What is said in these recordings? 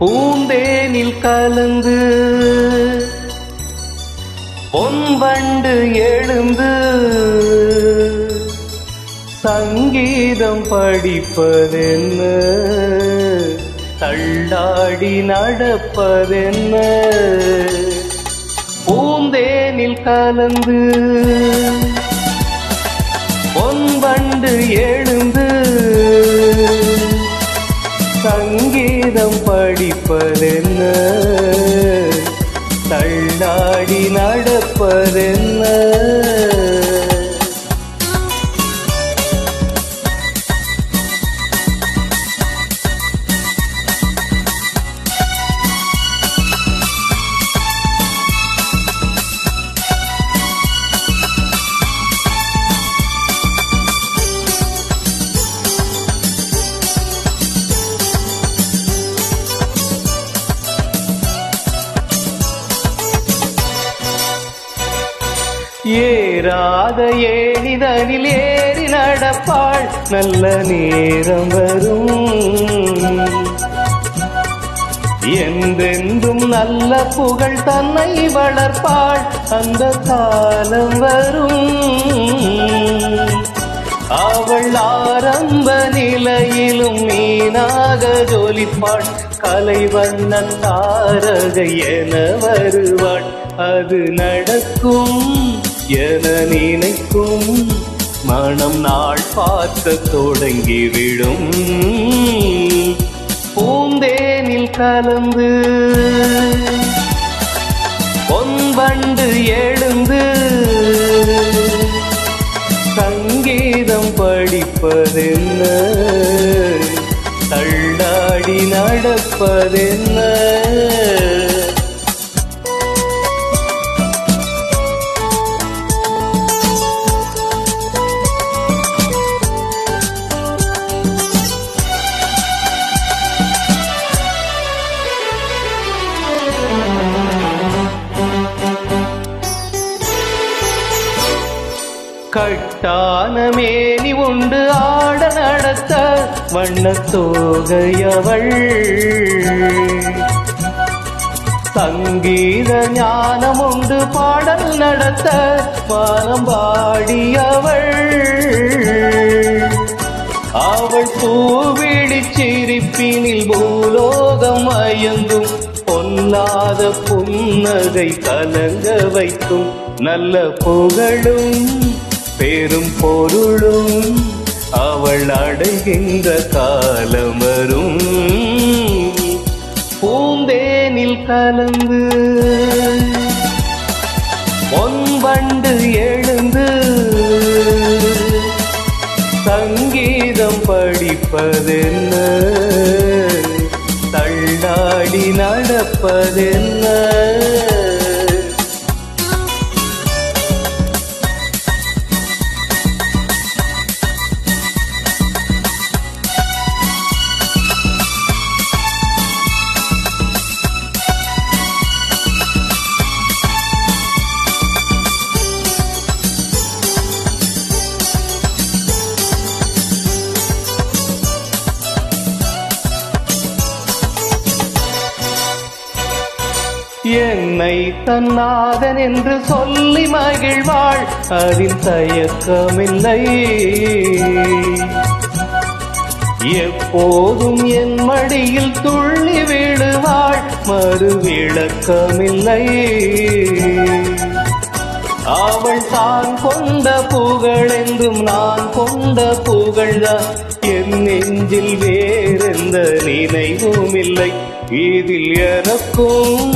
பூந்தேனில் கலந்து பொன்வண்டு எழுந்து சங்கீதம் படிப்பதென்ன தள்ளாடி நடப்பதென்ன. பூந்தேனில் கலந்து பொன்வண்டு எழு நாடி நடப்பதென்ன? ஏறாத ஏனிதனில் ஏறி நடப்பாள். நல்ல நேரம் வரும். என்றென்றும் நல்ல புகழ் தன்னை வளர்ப்பாள். அந்த காலம் வரும். அவள் ஆரம்ப நிலையிலும் மீனாக ஜோலிப்பாள். கலைவண்ணன் தாரகை என வருவாள். அது நடக்கும். என நினைக்கும் மனம் நாள் பார்க்க தொடங்கிவிடும். பூந்தேனில் கலந்து பொன்பண்டு எழுந்து சங்கீதம் படிப்பதென்ன? தள்ளாடி நடப்பதென்ன? கட்டான உண்டு ஆட நடத்த வண்ணத்தோகையவள் சங்கீத ஞானம் உண்டு பாடல் நடத்த வானம் பாடியவள் அவள் பூவிழி சிரிப்பினில் பூலோகம் அயங்கும் பொன்னாத புன்னகை கலங்க வைக்கும் நல்ல புகழும். பெரும் பொருளும் அவள் அடைகின்ற காலம் வரும் பூந்தேனில் கலந்து பொன்வண்டு எழுந்து சங்கீதம் படிப்பதென்ன? தள்ளாடி நடப்பதென்ன? என்னை தன்னாதன் என்று சொல்லி மகிழ்வாள். அதில் தயக்கமில்லை. எப்போதும் என் மடியில் துள்ளி விடுவாள். மறு விளக்கமில்லை. அவள் தான் கொண்ட புகழ் என்றும் நான் கொண்ட புகழ்தான் என் நெஞ்சில் வேறெந்த நினைவும் இல்லை இதில் எனக்கும்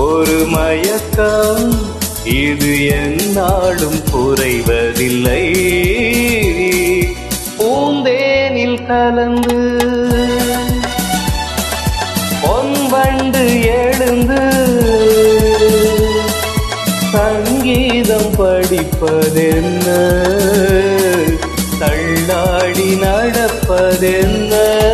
ஒரு மயக்கம். இது என்னாலும் குறைவதில்லை. பூந்தேனில் கலந்து பொன்வண்டு எழுந்து சங்கீதம் படிப்பதென்ன? தள்ளாடி நடப்பதென்ன?